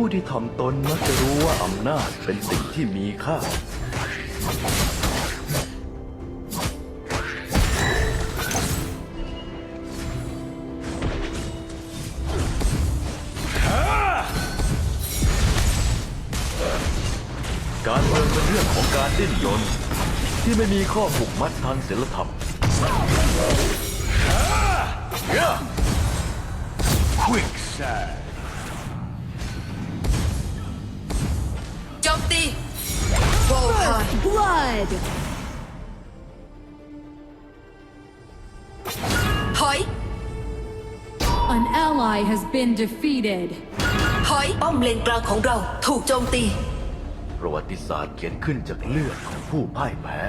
ผู้ที่ถ่อมตนมักจะรู้ว่าอำนาจเป็นสิ่งที่มีค่า การเมืองเป็นเรื่องของการดิ้นรนที่ไม่มีข้อผูกมัดทางศีลธรรม Quicksand. โวพาย Blood! ถอย An ally has been defeated. ถอยป้อมเลนกลางของเราถูกโจมตี ประวัติศาสตร์เขียนขึ้นจากเลือดของผู้พ่ายแพ้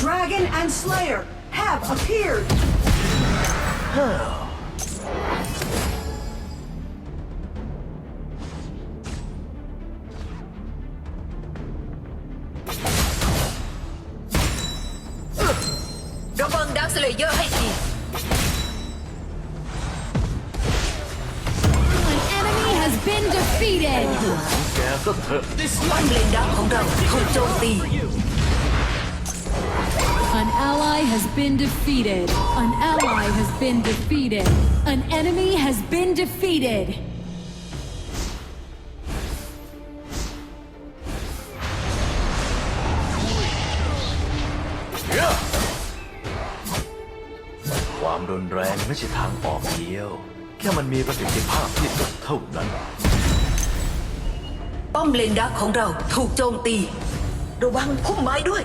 Dragon and Slayer have appeared. ระวังดักสเลเยอร์ให้ที An enemy has been defeated. แกก็เถอะ ป้อมเลนดักของเราถูกโจมตี An ally has been defeated. An ally has been defeated. An enemy has been defeated. ความรุนแรงไม่ใช่ทางออกเดียว แค่มันมีประสิทธิภาพที่สุดเท่านั้น ป้อมเลนดักของเราถูกโจมตี ระวังพุ่มไม้ด้วย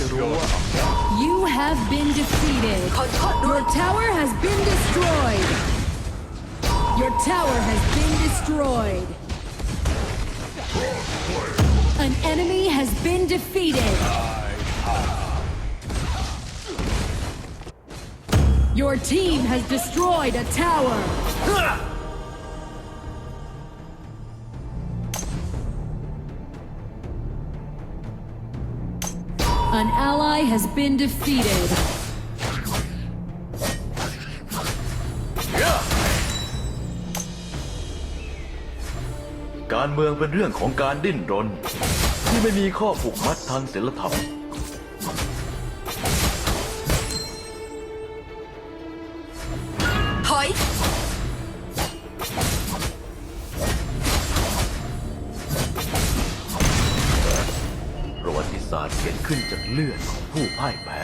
Watch your You have been defeated. ขอโทษด้วย Your tower has been destroyed. Your tower has been destroyed. An enemy has been defeated. Your team has destroyed a tower. An ally has been defeated. การเมืองเป็นเรื่องของการดิ้นรน ที่ไม่มีข้อผูกมัดทางศีลธรรม ขึ้นจากเลือดของผู้พ่ายแพ้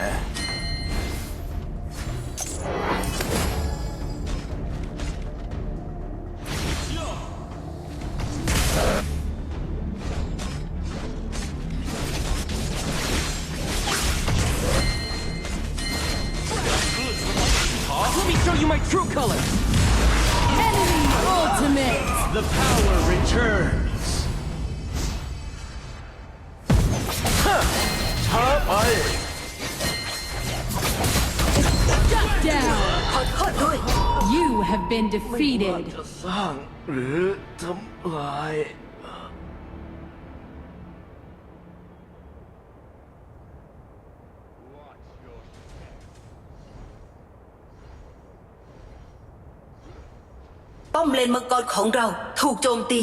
Enemy ultimate! The power returns! ไป Shut down. ขอโทษด้วย You have been defeated. จะสร้างหรือทำลาย ป้อมเลนมังกรของเราถูกโจมตี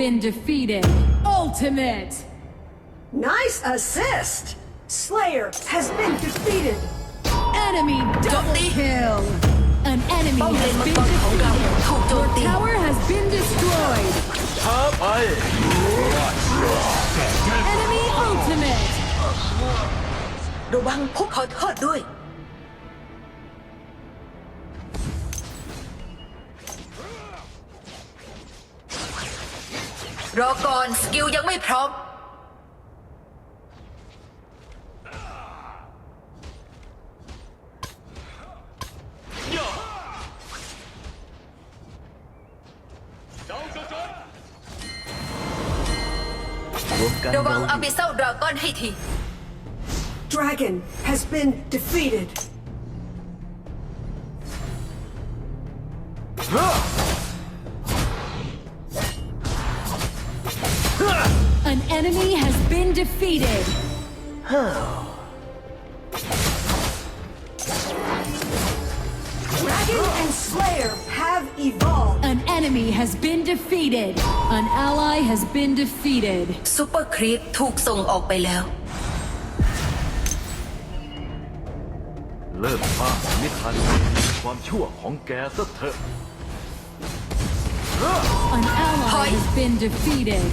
been defeated. Ultimate. Nice assist! Slayer has been defeated. Enemy double Jump. kill. An enemy ป้อมเลน has มัง been กรของเรา defeated. ถูกโจม Your ตี tower has been destroyed. ช้าไป Enemy ultimate. ระวังพวกขอโทษด้วย รอก่อนสกิลยังไม่พร้อม รวมกันระวังเราอาบิเซลดราก้อนให้ที Dragon has been defeated. has been defeated. Dragon and Slayer have evolved. An enemy has been defeated. An ally has been defeated. ซูเปอร์ครีปถูกส่งออกไปแล้ว เลิกสร้างนิทานความชั่วของแกซะเถอะ An ally Hi. has been defeated.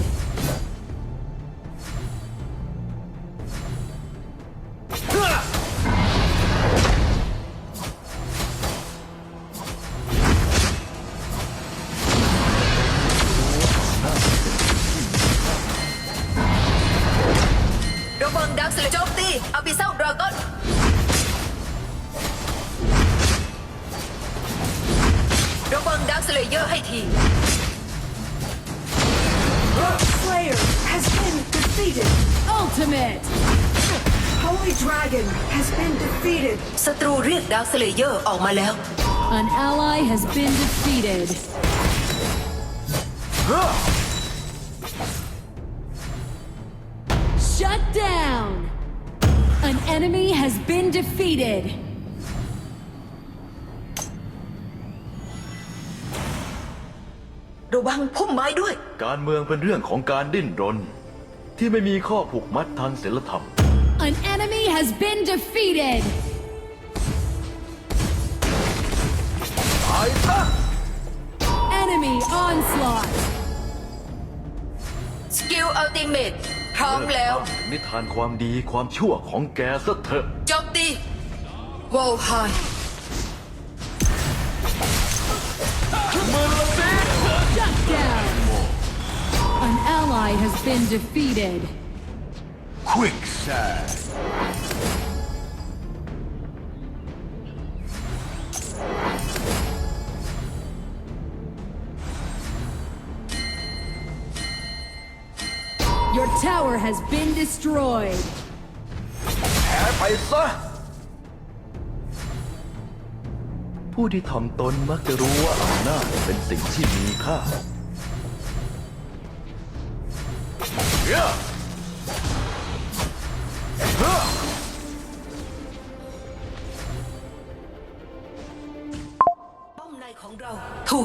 ศัตรูเรียกดักสเลเยอร์ออกมาแล้ว An ally has been defeated. Shut down. An enemy has been defeated. ระวังพุ่มไม้ด้วย การเมืองเป็นเรื่องของการดิ้นรน ที่ไม่มีข้อผูกมัดทางศีลธรรม An enemy has been defeated. ตายซะ Enemy onslaught. สกิลอัลติเมตพร้อมแล้ว เลิกสร้างนิทานความดีความชั่วของแกซะเถอะ โจมตีวอลไฮ Shut down. An ally has been defeated. Quicksand. Your tower has been destroyed. แพ้ไปซะ ผู้ที่ถ่อมตนมักจะรู้ว่าอำนาจเป็นสิ่งที่มีค่าเ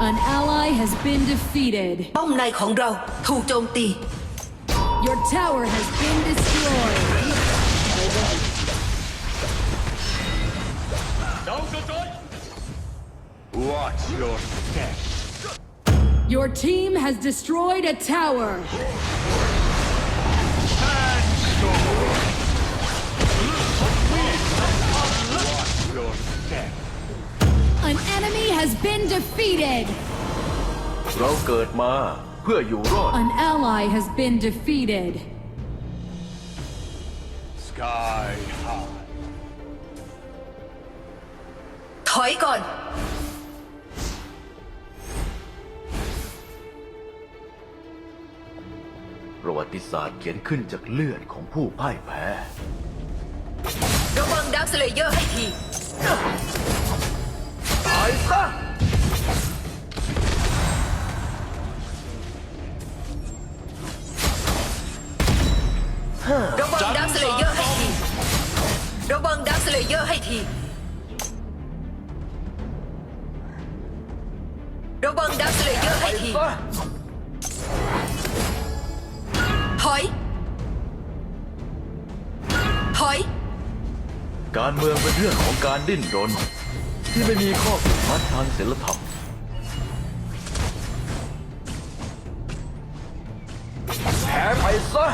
An ally has been defeated. Your tower has been destroyed. Watch your step Your team has destroyed a tower. Defeated. เราเกิดมาเพื่ออยู่รอด An ally has been defeated. Sky high. ถอยก่อน ประวัติศาสตร์เขียนขึ้นจากเลือดของผู้พ่ายแพ้ ระวังดักสเลเยอร์ให้ที ตายซะ ระวังดักสเลเยอร์ให้ทีระวังดักสเลเยอร์ให้ทีระวังดักสเลเยอร์ให้ทีถอยถอย การเมืองเป็นเรื่องของการดิ้นรน ที่ไม่มีข้อผูกมัดทางศีลธรรมแพ้ไปซะ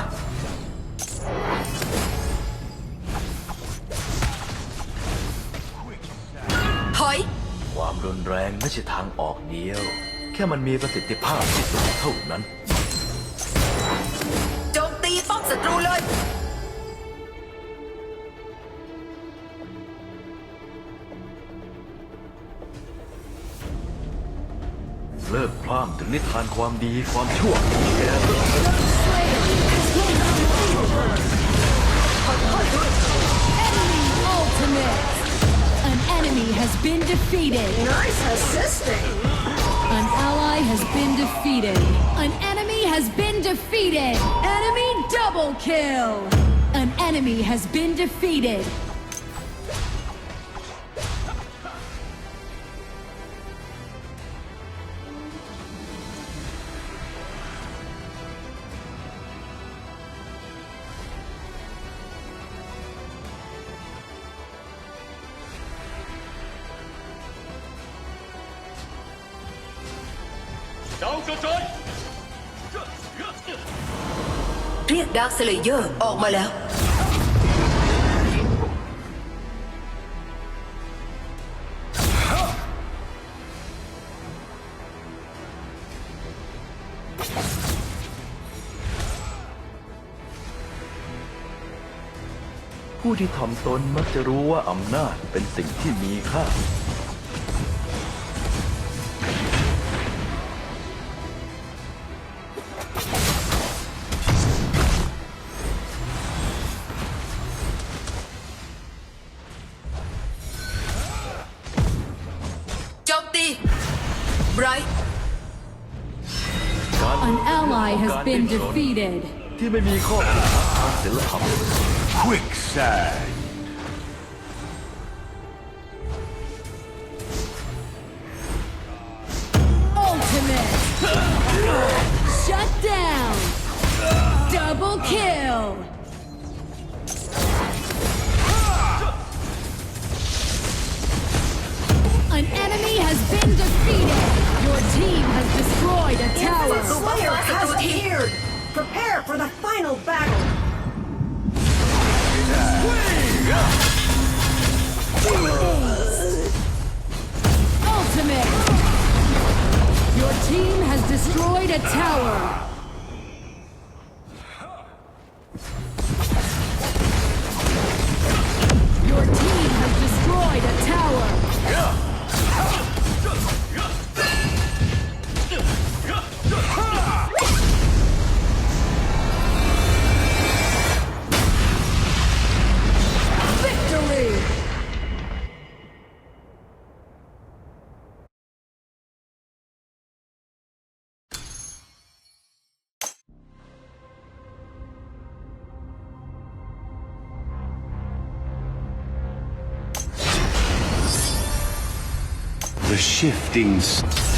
ไม่ใช่ทางออกเดียว แค่มันมีประสิทธิภาพที่สุดเท่านั้น โจมตีป้อมศัตรูเลย เลิกพร่ำถึงนิทานความดีความชั่วแกเลิก Enemy ultimate. An enemy has been defeated. Nice assisting. An ally has been defeated. An enemy has been defeated. Enemy double kill. An enemy has been defeated. เรียกดักสเลเยอร์ออกมาแล้ว ผู้ที่ถ่อมตนมักจะรู้ว่าอำนาจเป็นสิ่งที่มีค่า ของ has การ been ดิ้นรน defeated. ที่ไม่มีข้อผูกมัดทางศีลธรรม Quicksand. Ultimate. Shut down. Double kill. A tower. shifting.